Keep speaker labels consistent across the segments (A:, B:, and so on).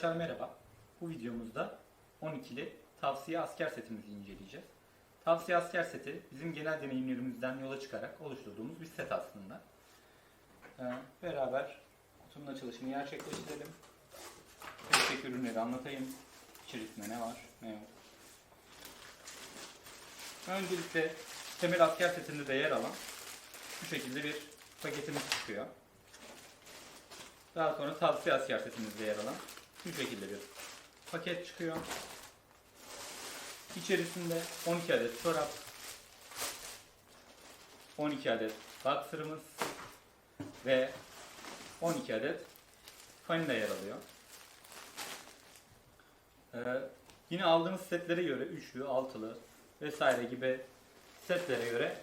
A: Arkadaşlar merhaba. Bu videomuzda 12'li tavsiye asker setimizi inceleyeceğiz. Tavsiye asker seti bizim genel deneyimlerimizden yola çıkarak oluşturduğumuz bir set aslında. Ee, beraber kutunun açılışını gerçekleştirelim. Tek tek ürünleri anlatayım. İçerisinde ne var, ne yok. Öncelikle temel asker setinde de yer alan bu şekilde bir paketimiz çıkıyor. Daha sonra tavsiye asker setimizde yer alan bu şekilde bir paket çıkıyor. İçerisinde 12 adet çorap, 12 adet boxer'ımız ve 12 adet fanila yer alıyor. Ee, yine aldığımız setlere göre üçlü, altılı vesaire gibi setlere göre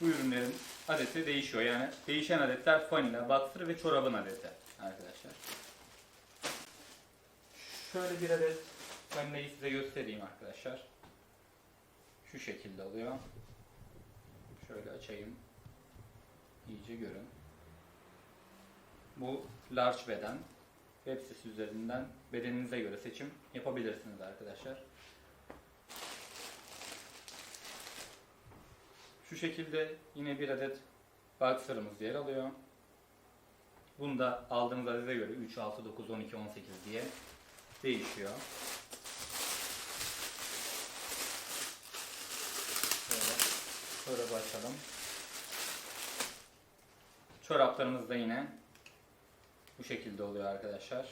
A: bu ürünlerin adeti değişiyor. Yani değişen adetler fanila, boxer ve çorabın adeti arkadaşlar. Şöyle bir adet fanilayı size göstereyim arkadaşlar. Şu şekilde oluyor. Şöyle açayım. İyice görün. Bu large beden. Web sitesi üzerinden bedeninize göre seçim yapabilirsiniz arkadaşlar. Şu şekilde yine bir adet boxer'ımız yer alıyor. Bunda aldığınız adete göre 3, 6, 9, 12, 18 diye değişiyor. Şöyle, şöyle açalım. Çoraplarımız da yine bu şekilde oluyor arkadaşlar.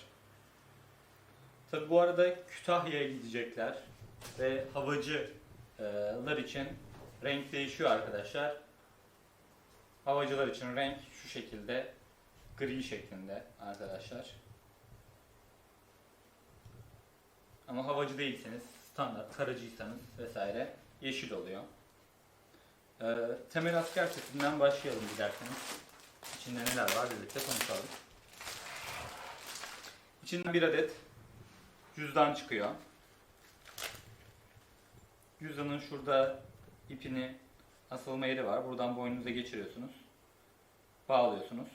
A: Tabi bu arada Kütahya'ya gidecekler ve havacılar için renk değişiyor arkadaşlar. Havacılar için renk şu şekilde gri şeklinde arkadaşlar. Ama havacı değilseniz, standart karacıysanız vesaire yeşil oluyor. Ee, temel asker setinden başlayalım dilerseniz. İçinde neler var birlikte konuşalım. İçinden bir adet cüzdan çıkıyor. Cüzdanın şurada ipini asılma yeri var. Buradan boynunuza geçiriyorsunuz. Bağlıyorsunuz.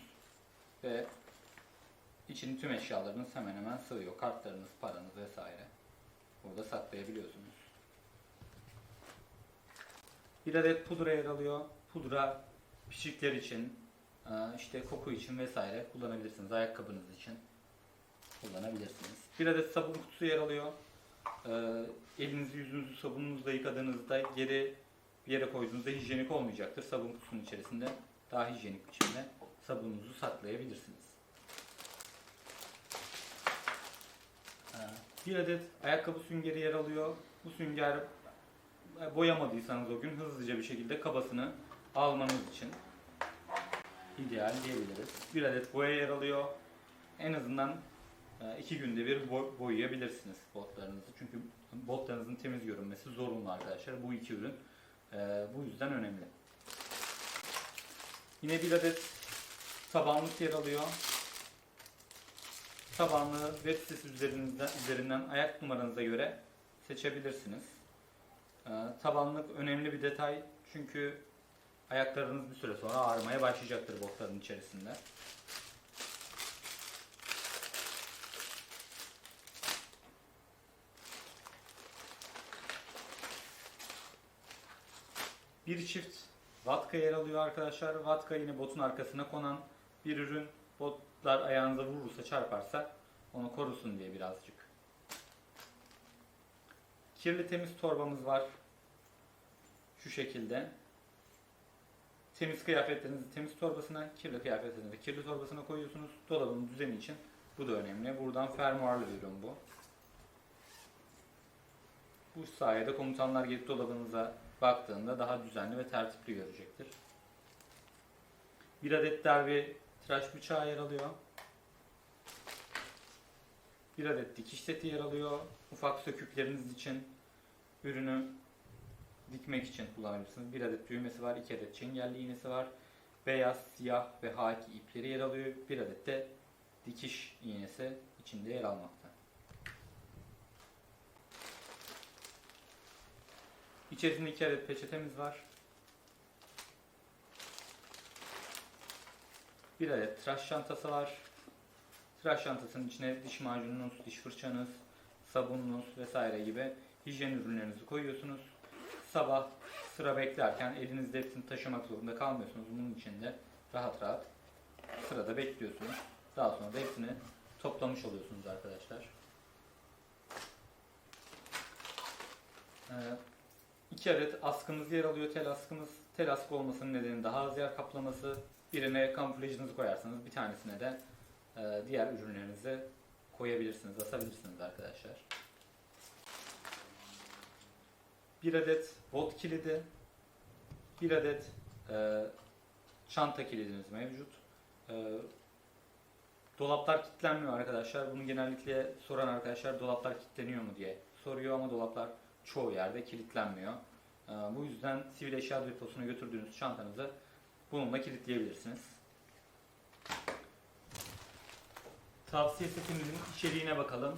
A: Ve içinin tüm eşyalarınız hemen hemen sığıyor. Kartlarınız, paranız vesaire. Burada saklayabiliyorsunuz. Bir adet pudra yer alıyor. Pudra pişikler için, e, işte koku için vesaire kullanabilirsiniz. Ayakkabınız için kullanabilirsiniz. Bir adet sabun kutusu yer alıyor. E, elinizi yüzünüzü sabununuzla yıkadığınızda geri bir yere koyduğunuzda hijyenik olmayacaktır. Sabun kutusunun içerisinde daha hijyenik biçimde sabununuzu saklayabilirsiniz. Ee, Bir adet ayakkabı süngeri yer alıyor. Bu sünger e, boyamadıysanız o gün hızlıca bir şekilde kabasını almanız için ideal diyebiliriz. Bir adet boya yer alıyor. En azından e, iki günde bir boy- boyayabilirsiniz botlarınızı. Çünkü botlarınızın temiz görünmesi zorunlu arkadaşlar. Bu iki ürün e, bu yüzden önemli. Yine bir adet tabanlık yer alıyor. Tabanlığı web sitesi üzerinden, üzerinden ayak numaranıza göre seçebilirsiniz. Ee, tabanlık önemli bir detay çünkü ayaklarınız bir süre sonra ağrımaya başlayacaktır botların içerisinde. Bir çift vatka yer alıyor arkadaşlar. Vatka yine botun arkasına konan bir ürün. Botlar ayağınıza vurursa çarparsa onu korusun diye birazcık. Kirli temiz torbamız var. Şu şekilde. Temiz kıyafetlerinizi temiz torbasına, kirli kıyafetlerinizi kirli torbasına koyuyorsunuz. Dolabın düzeni için bu da önemli. Buradan fermuarlı bir ürün bu. Bu sayede komutanlar gelip dolabınıza baktığında daha düzenli ve tertipli görecektir. Bir adet derbi tıraş bıçağı yer alıyor. Bir adet dikiş seti yer alıyor. Ufak sökükleriniz için ürünü dikmek için kullanabilirsiniz. Bir adet düğmesi var, iki adet çengelli iğnesi var. Beyaz, siyah ve haki ipleri yer alıyor. Bir adet de dikiş iğnesi içinde yer almakta. İçerisinde iki adet peçetemiz var. Bir adet tıraş çantası var. tıraş çantasının içine diş macununuz, diş fırçanız, sabununuz vesaire gibi hijyen ürünlerinizi koyuyorsunuz. Sabah sıra beklerken elinizde hepsini taşımak zorunda kalmıyorsunuz. Bunun için de rahat rahat sırada bekliyorsunuz. Daha sonra da hepsini toplamış oluyorsunuz arkadaşlar. Ee, iki adet askımız yer alıyor tel askımız. Tel olmasının nedeni daha az yer kaplaması. Birine kamuflajınızı koyarsanız bir tanesine de e, diğer ürünlerinizi koyabilirsiniz, asabilirsiniz arkadaşlar. Bir adet bot kilidi, bir adet e, çanta kilidiniz mevcut. E, dolaplar kilitlenmiyor arkadaşlar. Bunu genellikle soran arkadaşlar dolaplar kilitleniyor mu diye soruyor ama dolaplar çoğu yerde kilitlenmiyor. E, bu yüzden sivil eşya deposuna götürdüğünüz çantanızı bununla kilitleyebilirsiniz. Tavsiye setimizin içeriğine bakalım.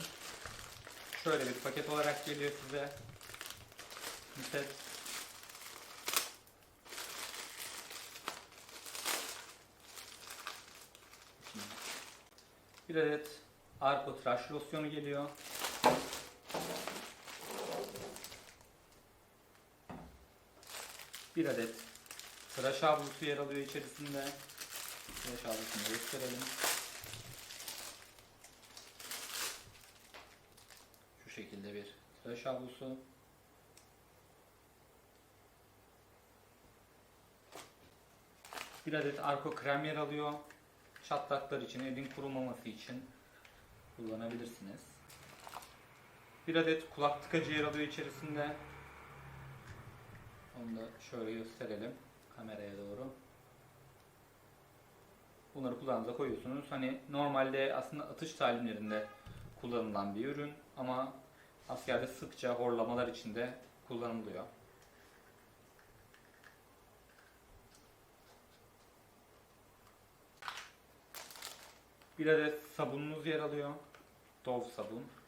A: Şöyle bir paket olarak geliyor size. Bir set. Bir adet arko tıraş losyonu geliyor. Bir adet tıraş havlusu yer alıyor içerisinde. Tıraş havlusunu gösterelim. Şu şekilde bir tıraş havlusu. Bir adet arko krem yer alıyor. Çatlaklar için, elin kurumaması için kullanabilirsiniz. Bir adet kulak tıkacı yer alıyor içerisinde. Onu da şöyle gösterelim kameraya doğru. Bunları kulağınıza koyuyorsunuz. Hani normalde aslında atış talimlerinde kullanılan bir ürün ama askerde sıkça horlamalar içinde kullanılıyor. Bir adet sabununuz yer alıyor. Dove sabun.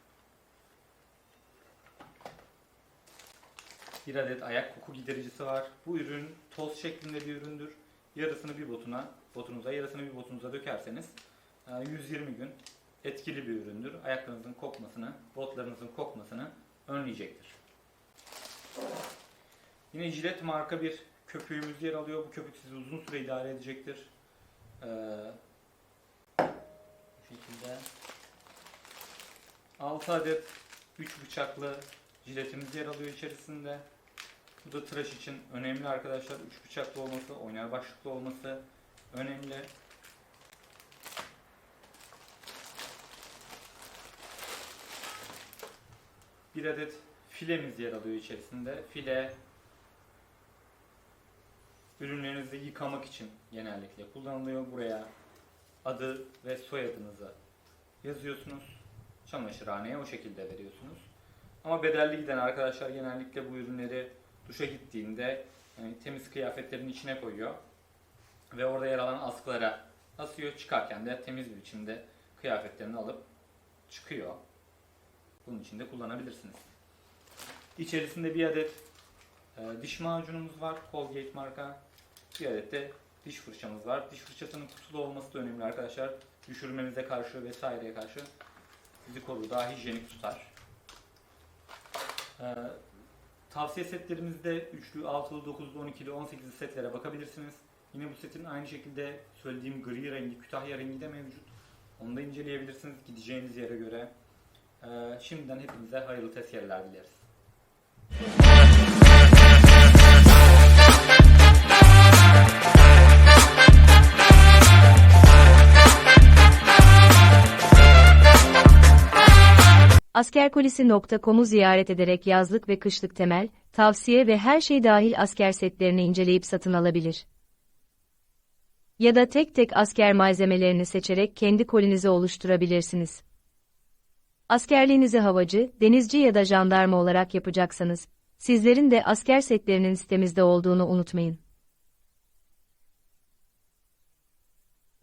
A: Bir adet ayak koku gidericisi var. Bu ürün toz şeklinde bir üründür. Yarısını bir botuna, botunuza, yarısını bir botunuza dökerseniz e, 120 gün etkili bir üründür. Ayaklarınızın kokmasını, botlarınızın kokmasını önleyecektir. Yine jilet marka bir köpüğümüz yer alıyor. Bu köpük sizi uzun süre idare edecektir. Ee, bu şekilde 6 adet 3 bıçaklı jiletimiz yer alıyor içerisinde. Bu da tıraş için önemli arkadaşlar. 3 bıçaklı olması, oynar başlıklı olması önemli. Bir adet filemiz yer alıyor içerisinde. File ürünlerinizi yıkamak için genellikle kullanılıyor. Buraya adı ve soyadınızı yazıyorsunuz. Çamaşırhaneye o şekilde veriyorsunuz. Ama bedelli giden arkadaşlar genellikle bu ürünleri duşa gittiğinde yani temiz kıyafetlerin içine koyuyor. Ve orada yer alan askılara asıyor. Çıkarken de temiz bir biçimde kıyafetlerini alıp çıkıyor. Bunun için de kullanabilirsiniz. İçerisinde bir adet e, diş macunumuz var. Colgate marka. Bir adet de diş fırçamız var. Diş fırçasının kutulu olması da önemli arkadaşlar. Düşürmenize karşı vesaireye karşı sizi korur. Daha hijyenik tutar. Ee, tavsiye setlerimizde üçlü, altılı, dokuzlu, 12'li, 18'li setlere bakabilirsiniz. Yine bu setin aynı şekilde söylediğim gri rengi, Kütahya rengi de mevcut. Onu da inceleyebilirsiniz gideceğiniz yere göre. Ee, şimdiden hepinize hayırlı tezkereler dileriz.
B: Askerkolisi.com'u ziyaret ederek yazlık ve kışlık temel, tavsiye ve her şey dahil asker setlerini inceleyip satın alabilir. Ya da tek tek asker malzemelerini seçerek kendi kolinizi oluşturabilirsiniz. Askerliğinizi havacı, denizci ya da jandarma olarak yapacaksanız, sizlerin de asker setlerinin sitemizde olduğunu unutmayın.